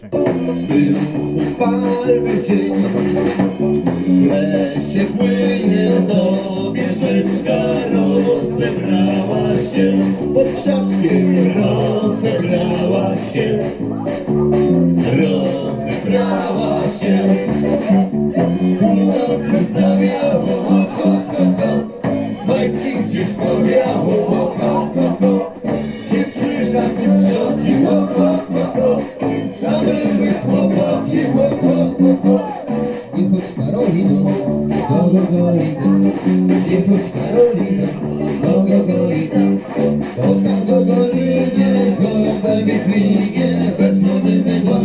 Był upalny dzień lesie płynie sobie rzeczka Rozebrała się. Pod krzaczkiem Rozebrała się Rozebrała się. W nocy Chodź Karolino, Nie chodź Karolino, do Gogolina Bo tam do Golinie Gołąbek klinie Bez wody wydła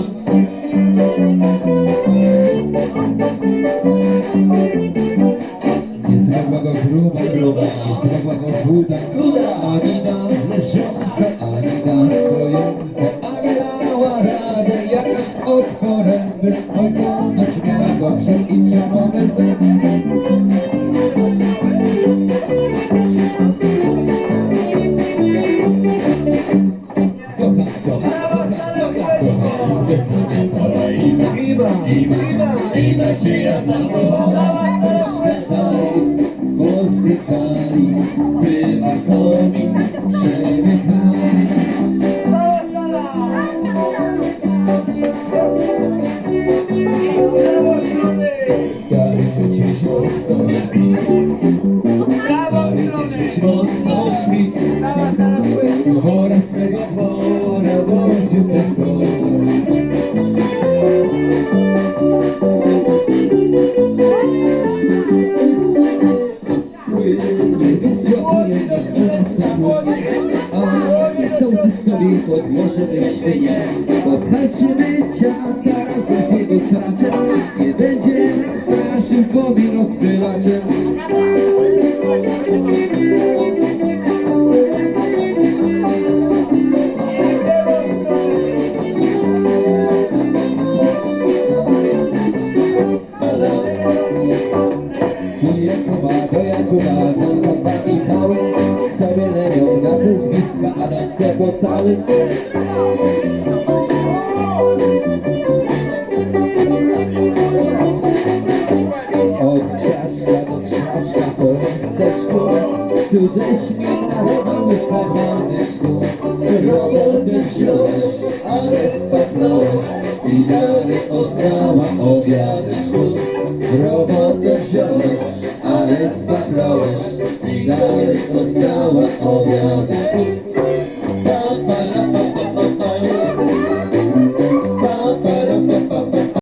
Nie zmogła go gruba, gruba zmogła go chuda, chuda. Ani na leżące, Oj ponoć miała go przeliczone zęby Zocha, zocha, zocha, zocha Zocha, zbesanie palaina Iba, Iba, iba, iba cię ja zawołałam Stary gdzieś mocno śpi Wora swego wora ten wora Płynie wysoko, nie zasłania A nie sołtys sobie podłoże wyświeje Podhaczymy ciata razem z jego straczem Nie będzie nam straszył powi rozpylaczem I Jakuba do Jakuba, tam papa Michały Sobie lenią na pół gwizdka, a na ciepło cały ze świata robią parwaneczków Robotę wziąłeś, ale spadnąłeś I dalej oznała obiadeczku Robotę wziąłeś, ale spadnąłeś I dalej oznała obiadeczku